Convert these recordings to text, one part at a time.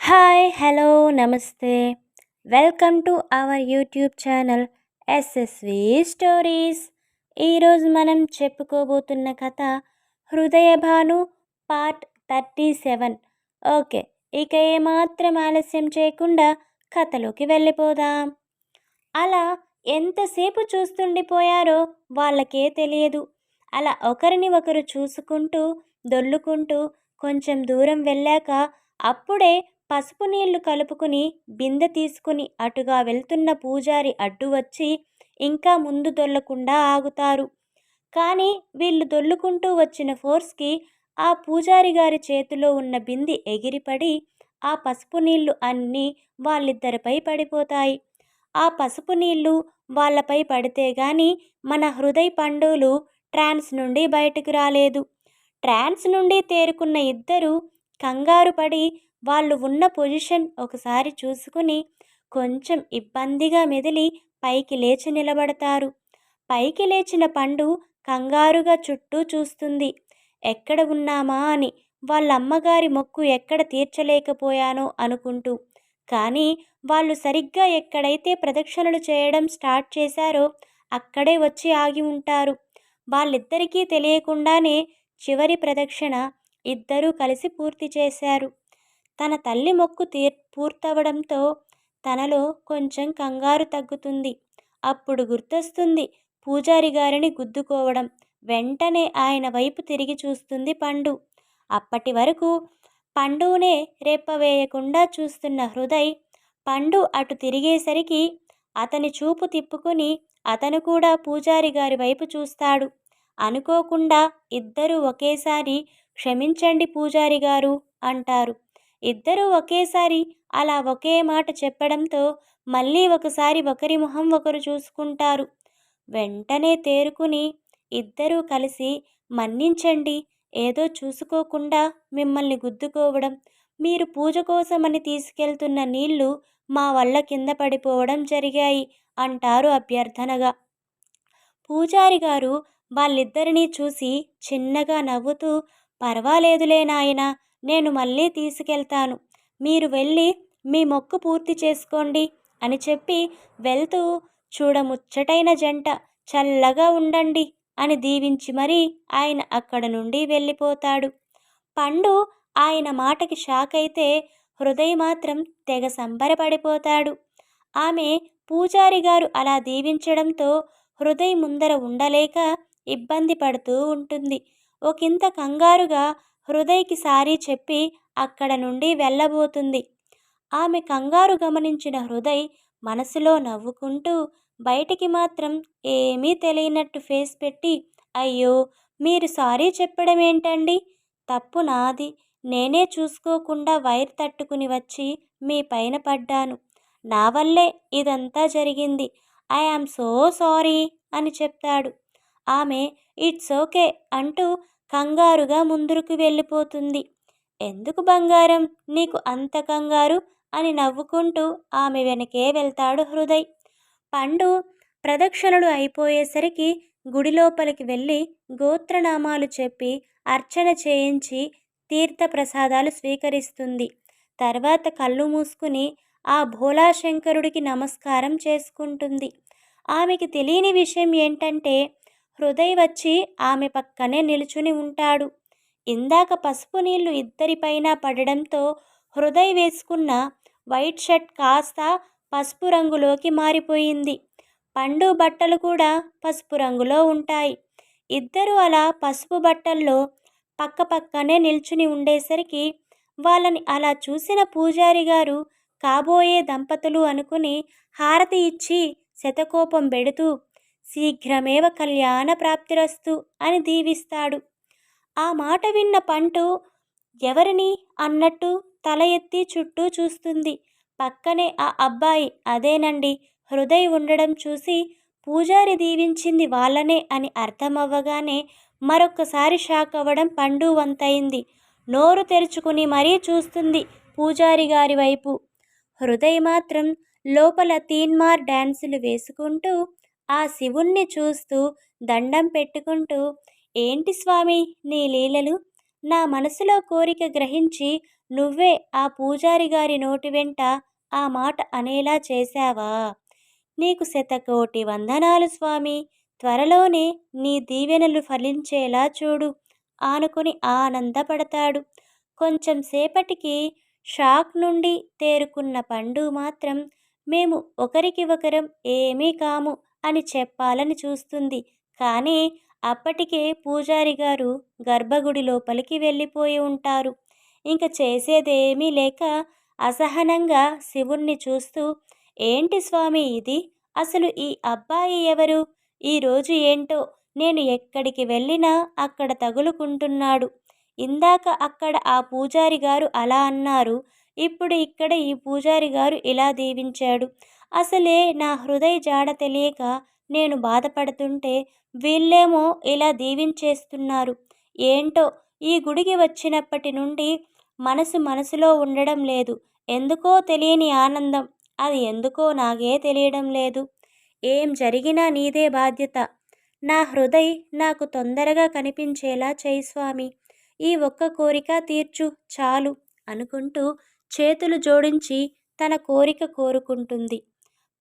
Hi hello నమస్తే. Welcome to our YouTube channel SSV stories ఈరోజు మనం చెప్పుకోబోతున్న కథ Hrudayabhanu part thirty seven. Okay ఇక ఏమాత్రం ఆలస్యం చేయకుండా కథలోకి వెళ్ళిపోదాం. అలా ఎంతసేపు చూస్తుండిపోయారో వాళ్ళకే తెలియదు. అలా ఒకరిని ఒకరు చూసుకుంటూ దొల్లుకుంటూ కొంచెం దూరం వెళ్ళాక అప్పుడే పసుపు నీళ్ళు కలుపుకుని బిందె తీసుకుని అటుగా వెళ్తున్న పూజారి అడ్డు వచ్చి ఇంకా ముందు దొల్లకుండా ఆగుతారు. కానీ వీళ్ళు దొల్లుకుంటూ వచ్చిన ఫోర్స్కి ఆ పూజారి గారి చేతిలో ఉన్న బింది ఎగిరిపడి ఆ పసుపు నీళ్ళు అన్నీ వాళ్ళిద్దరిపై పడిపోతాయి. ఆ పసుపు నీళ్ళు వాళ్ళపై పడితే గాని మన హృదయ పండులు ట్రాన్స్ నుండి బయటకు రాలేదు. ట్రాన్స్ నుండి తేరుకున్న ఇద్దరు కంగారు పడి వాళ్ళు ఉన్న పొజిషన్ ఒకసారి చూసుకుని కొంచెం ఇబ్బందిగా మెదిలి పైకి లేచి నిలబడతారు. పైకి లేచిన పండు కంగారుగా చుట్టూ చూస్తుంది. ఎక్కడ ఉన్నామా అని వాళ్ళ అమ్మగారి మొక్కు ఎక్కడ తీర్చలేకపోయానో అనుకుంటూ. కానీ వాళ్ళు సరిగ్గా ఎక్కడైతే ప్రదక్షిణలు చేయడం స్టార్ట్ చేశారో అక్కడే వచ్చి ఆగి ఉంటారు. వాళ్ళిద్దరికీ తెలియకుండానే చివరి ప్రదక్షిణ ఇద్దరూ కలిసి పూర్తి చేశారు. తన తల్లి మొక్కు తీర్ పూర్తవడంతో తనలో కొంచెం కంగారు తగ్గుతుంది. అప్పుడు గుర్తొస్తుంది పూజారి గారిని గుద్దుకోవడం. వెంటనే ఆయన వైపు తిరిగి చూస్తుంది పండు. అప్పటి వరకు పండునే రేపవేయకుండా చూస్తున్న హృదయ్ పండు అటు తిరిగేసరికి అతని చూపు తిప్పుకుని అతను కూడా పూజారి గారి వైపు చూస్తాడు. అనుకోకుండా ఇద్దరూ ఒకేసారి క్షమించండి పూజారి గారు అంటారు. ఇద్దరూ ఒకేసారి అలా ఒకే మాట చెప్పడంతో మళ్ళీ ఒకసారి ఒకరి ముఖం ఒకరు చూసుకుంటారు. వెంటనే తేరుకుని ఇద్దరూ కలిసి మన్నించండి ఏదో చూసుకోకుండా మిమ్మల్ని గుద్దుకోవడం మీరు పూజ కోసమని తీసుకెళ్తున్న నీళ్ళు మా వల్ల కింద పడిపోవడం జరిగాయి అంటారు అభ్యర్థనగా. పూజారి గారు వాళ్ళిద్దరినీ చూసి చిన్నగా నవ్వుతూ పర్వాలేదులే నాయనా నేను మళ్ళీ తీసుకెళ్తాను. మీరు వెళ్ళి మీ మొక్కు పూర్తి చేసుకోండి అని చెప్పి వెళ్తూ చూడముచ్చటైన జంట చల్లగా ఉండండి అని దీవించి మరీ ఆయన అక్కడ నుండి వెళ్ళిపోతాడు. పండు ఆయన మాటకి షాక్ అయితే హృదయ మాత్రం తెగ సంబరపడిపోతాడు. ఆమె పూజారి గారు అలా దీవించడంతో హృదయ ముందర ఉండలేక ఇబ్బంది పడుతూ ఉంటుంది. ఒకంత కంగారుగా హృదయ్కి సారీ చెప్పి అక్కడ నుండి వెళ్ళబోతుంది. ఆమె కంగారు గమనించిన హృదయ్ మనసులో నవ్వుకుంటూ బయటికి మాత్రం ఏమీ తెలియనట్టు ఫేస్ పెట్టి అయ్యో మీరు సారీ చెప్పడం ఏంటండి తప్పు నాది. నేనే చూసుకోకుండా వైర్ తట్టుకుని వచ్చి మీ పైన పడ్డాను. నా వల్లే ఇదంతా జరిగింది. ఐ ఆమ్ సో సారీ అని చెప్తాడు. ఆమె ఇట్స్ ఓకే అంటూ కంగారుగా ముందుకు వెళ్ళిపోతుంది. ఎందుకు బంగారం? నీకు అంత కంగారు? అని నవ్వుకుంటూ ఆమె వెనకే వెళ్తాడు హృదయ్. పండు ప్రదక్షిణలు అయిపోయేసరికి గుడి లోపలికి వెళ్ళి గోత్రనామాలు చెప్పి అర్చన చేయించి తీర్థ ప్రసాదాలు స్వీకరిస్తుంది. తర్వాత కళ్ళు మూసుకుని ఆ భోలాశంకరుడికి నమస్కారం చేసుకుంటుంది. ఆమెకి తెలియని విషయం ఏంటంటే హృదయ్ వచ్చి ఆమె పక్కనే నిలుచుని ఉంటాడు. ఇందాక పసుపు నీళ్ళు ఇద్దరిపైన పడడంతో హృదయ్ వేసుకున్న వైట్ షర్ట్ కాస్త పసుపు రంగులోకి మారిపోయింది. పండు బట్టలు కూడా పసుపు రంగులో ఉంటాయి. ఇద్దరు అలా పసుపు బట్టల్లో పక్క పక్కనే నిల్చుని ఉండేసరికి వాళ్ళని అలా చూసిన పూజారి గారు కాబోయే దంపతులు అనుకుని హారతి ఇచ్చి శతకోపం పెడుతూ శీఘ్రమేవ కళ్యాణ ప్రాప్తిరస్తు అని దీవిస్తాడు. ఆ మాట విన్న పంటు ఎవరిని అన్నట్టు తల ఎత్తి చుట్టూ చూస్తుంది. పక్కనే ఆ అబ్బాయి అదేనండి హృదయ్ ఉండడం చూసి పూజారి దీవించింది వాళ్ళనే అని అర్థమవ్వగానే మరొక్కసారి షాక్ అవ్వడం పండు వంతైంది నోరు తెరుచుకుని మరీ చూస్తుంది పూజారి గారి వైపు. హృదయ్ మాత్రం లోపల తీన్మార్ డ్యాన్సులు వేసుకుంటూ ఆ శివుణ్ణి చూస్తూ దండం పెట్టుకుంటూ ఏంటి స్వామి నీ లీలలు? నా మనసులో కోరిక గ్రహించి నువ్వే ఆ పూజారి గారి నోటి వెంట ఆ మాట అనేలా చేశావా? నీకు శతకోటి వందనాలు స్వామి. త్వరలోనే నీ దీవెనలు ఫలించేలా చూడు ఆనుకుని ఆనందపడతాడు. కొంచెం సేపటికి షాక్ నుండి తేరుకున్న పండు మాత్రం మేము ఒకరికి ఒకరం ఏమీ కాము. అని చెప్పాలని చూస్తుంది. కానీ అప్పటికే పూజారి గారు గర్భగుడి లోపలికి వెళ్ళిపోయి ఉంటారు. ఇంక చేసేదేమీ లేక అసహనంగా శివుణ్ణి చూస్తూ ఏంటి స్వామి ఇది? అసలు ఈ అబ్బాయి ఎవరు? ఈరోజు ఏంటో? నేను ఎక్కడికి వెళ్ళినా అక్కడ తగులుకుంటున్నాడు. ఇందాక అక్కడ ఆ పూజారి గారు అలా అన్నారు. ఇప్పుడు ఇక్కడ ఈ పూజారి గారు ఇలా దీవించాడు. అసలే నా హృదయ జాడ తెలియక నేను బాధపడుతుంటే వీళ్ళేమో ఇలా దీవించేస్తున్నారు. ఏంటో ఈ గుడికి వచ్చినప్పటి నుండి మనసు మనసులో ఉండడం లేదు. ఎందుకో తెలియని ఆనందం. అది ఎందుకో నాకే తెలియడం లేదు. ఏం జరిగినా నీదే బాధ్యత. నా హృదయ్ నాకు తొందరగా కనిపించేలా చేయి స్వామి. ఈ ఒక్క కోరిక తీర్చు చాలు అనుకుంటూ చేతులు జోడించి తన కోరిక కోరుకుంటుంది.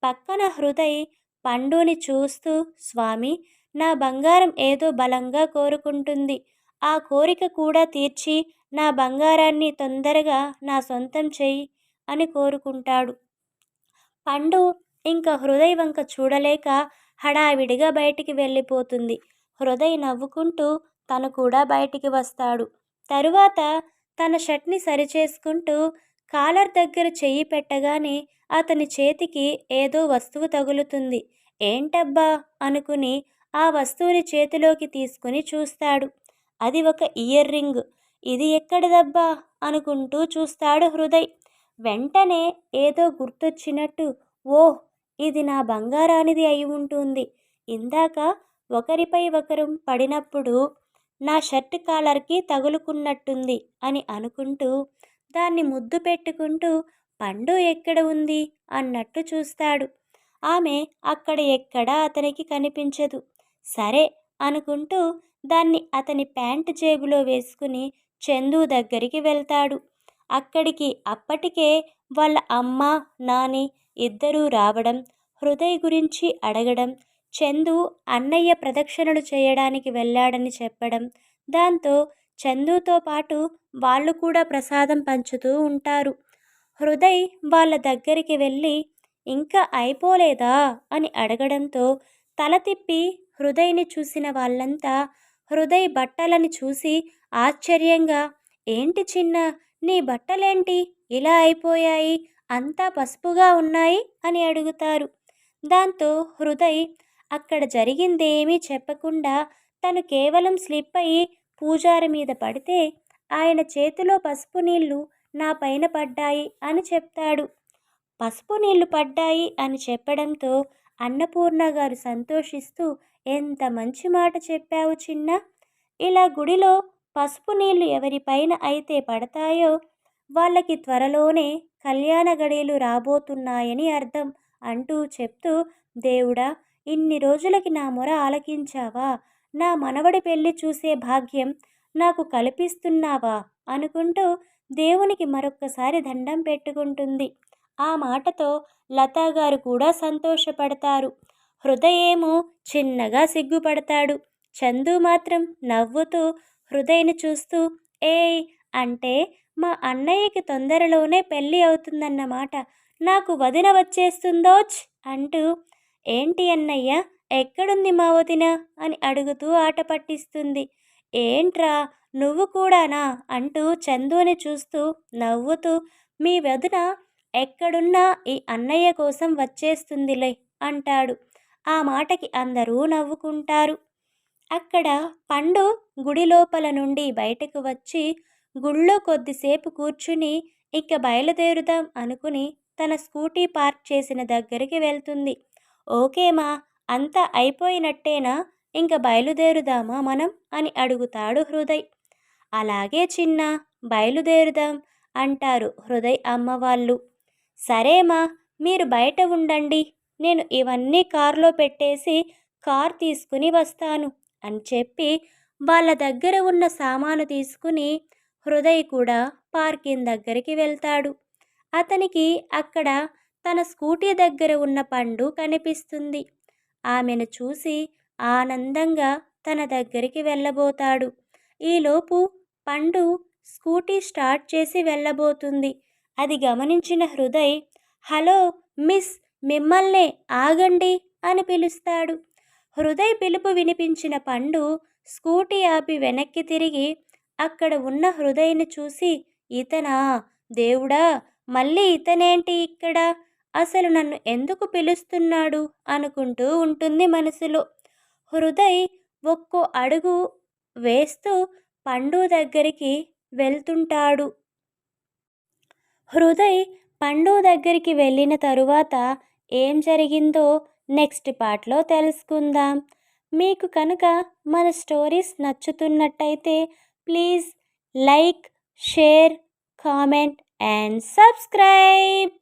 పక్కన హృదయ్ పండుని చూస్తూ స్వామి నా బంగారం ఏదో బలంగా కోరుకుంటుంది. ఆ కోరిక కూడా తీర్చి నా బంగారాన్ని తొందరగా నా సొంతం చెయ్యి అని కోరుకుంటాడు. పండు ఇంకా హృదయ్ వంక చూడలేక హడావిడిగా బయటికి వెళ్ళిపోతుంది. హృదయ్ నవ్వుకుంటూ తను కూడా బయటికి వస్తాడు. తరువాత తన షర్ట్ని సరిచేసుకుంటూ కాలర్ దగ్గర చెయ్యి పెట్టగానే అతని చేతికి ఏదో వస్తువు తగులుతుంది. ఏంటబ్బా? అనుకుని ఆ వస్తువుని చేతిలోకి తీసుకుని చూస్తాడు. అది ఒక ఇయర్ రింగ్. ఇది ఎక్కడిదబ్బా? అనుకుంటూ చూస్తాడు హృదయ్. వెంటనే ఏదో గుర్తొచ్చినట్టు ఓహ్! ఇది నా బంగారానిది అయి ఉంటుంది. ఇందాక ఒకరిపై ఒకరు పడినప్పుడు నా షర్ట్ కాలర్కి తగులుకున్నట్టుంది అని అనుకుంటూ దాన్ని ముద్దు పెట్టుకుంటూ పండు ఎక్కడ ఉంది? అన్నట్టు చూస్తాడు. ఆమె అక్కడ ఎక్కడా అతనికి కనిపించదు. సరే అనుకుంటూ దాన్ని అతని ప్యాంటు జేబులో వేసుకుని చందు దగ్గరికి వెళ్తాడు. అక్కడికి అప్పటికే వాళ్ళ అమ్మ నాని ఇద్దరూ రావడం హృదయ్ గురించి అడగడం చందు అన్నయ్య ప్రదక్షిణలు చేయడానికి వెళ్ళాడని చెప్పడం దాంతో చందుతో పాటు వాళ్ళు కూడా ప్రసాదం పంచుతూ ఉంటారు. హృదయ్ వాళ్ళ దగ్గరికి వెళ్ళి ఇంకా అయిపోలేదా? అని అడగడంతో తల తిప్పి హృదయ్ని చూసిన వాళ్ళంతా హృదయ్ బట్టలని చూసి ఆశ్చర్యంగా ఏంటి చిన్న నీ బట్టలేంటి? ఇలా అయిపోయాయి అంతా పసుపుగా ఉన్నాయి? అని అడుగుతారు. దాంతో హృదయ్ అక్కడ జరిగిందేమీ చెప్పకుండా తను కేవలం స్లిప్ అయ్యి పూజారి మీద పడితే ఆయన చేతిలో పసుపు నీళ్ళు నా పైన పడ్డాయి అని చెప్తాడు. పసుపు నీళ్ళు పడ్డాయి అని చెప్పడంతో అన్నపూర్ణ గారు సంతోషిస్తూ ఎంత మంచి మాట చెప్పావు చిన్న! ఇలా గుడిలో పసుపు నీళ్ళు ఎవరిపైన అయితే పడతాయో వాళ్ళకి త్వరలోనే కళ్యాణ గడియలు రాబోతున్నాయని అర్థం అంటూ చెప్తూ దేవుడా ఇన్ని రోజులకి నా మొర ఆలకించావా? నా మనవడి పెళ్ళి చూసే భాగ్యం నాకు కల్పిస్తున్నావా? అనుకుంటూ దేవునికి మరొక్కసారి దండం పెట్టుకుంటుంది. ఆ మాటతో లతా గారు కూడా సంతోషపడతారు. హృదయేమో చిన్నగా సిగ్గుపడతాడు. చందు మాత్రం నవ్వుతూ హృదయని చూస్తూ ఏయ్ అంటే మా అన్నయ్యకి తొందరలోనే పెళ్ళి అవుతుందన్నమాట. నాకు వదిన వచ్చేస్తుందోచ్ అంటూ ఏంటి అన్నయ్య ఎక్కడుంది మా వదిన? అని అడుగుతూ ఆట పట్టిస్తుంది. ఏంట్రా నువ్వు కూడానా? అంటూ చందుని చూస్తూ నవ్వుతూ మీ వదిన ఎక్కడున్నా ఈ అన్నయ్య కోసం వచ్చేస్తుందిలే అంటాడు. ఆ మాటకి అందరూ నవ్వుకుంటారు. అక్కడ పండు గుడి లోపల నుండి బయటకు వచ్చి గుళ్ళో కొద్దిసేపు కూర్చుని ఇక బయలుదేరుదాం అనుకుని తన స్కూటీ పార్క్ చేసిన దగ్గరికి వెళ్తుంది. ఓకేమా అంతా అయిపోయినట్టేనా? ఇంక బయలుదేరుదామా మనం? అని అడుగుతాడు హృదయ్. అలాగే చిన్న బయలుదేరుదాం అంటారు హృదయ్ అమ్మవాళ్ళు సరేమా మీరు బయట ఉండండి. నేను ఇవన్నీ కారులో పెట్టేసి కార్ తీసుకుని వస్తాను అని చెప్పి వాళ్ళ దగ్గర ఉన్న సామాను తీసుకుని హృదయ్ కూడా పార్కింగ్ దగ్గరికి వెళ్తాడు. అతనికి అక్కడ తన స్కూటీ దగ్గర ఉన్న పండు కనిపిస్తుంది. ఆమెను చూసి ఆనందంగా తన దగ్గరికి వెళ్ళబోతాడు. ఈలోపు పండు స్కూటీ స్టార్ట్ చేసి వెళ్ళబోతుంది. అది గమనించిన హృదయ్ హలో మిస్ మిమ్మల్నే ఆగండి అని పిలుస్తాడు. హృదయ్ పిలుపు వినిపించిన పండు స్కూటీ ఆపి వెనక్కి తిరిగి అక్కడ ఉన్న హృదయ్ని చూసి ఇతనా? దేవుడా? మళ్ళీ ఇతనేంటి ఇక్కడ? అసలు నన్ను ఎందుకు పిలుస్తున్నాడు? అనుకుంటూ ఉంటుంది మనసులో. హృదయ్ ఒక్కో అడుగు వేస్తూ పండు దగ్గరికి వెళ్తుంటాడు. హృదయ్ పండు దగ్గరికి వెళ్ళిన తరువాత ఏం జరిగిందో నెక్స్ట్ పార్ట్లో తెలుసుకుందాం. మీకు కనుక మన stories నచ్చుతున్నట్టయితే please like share comment and subscribe.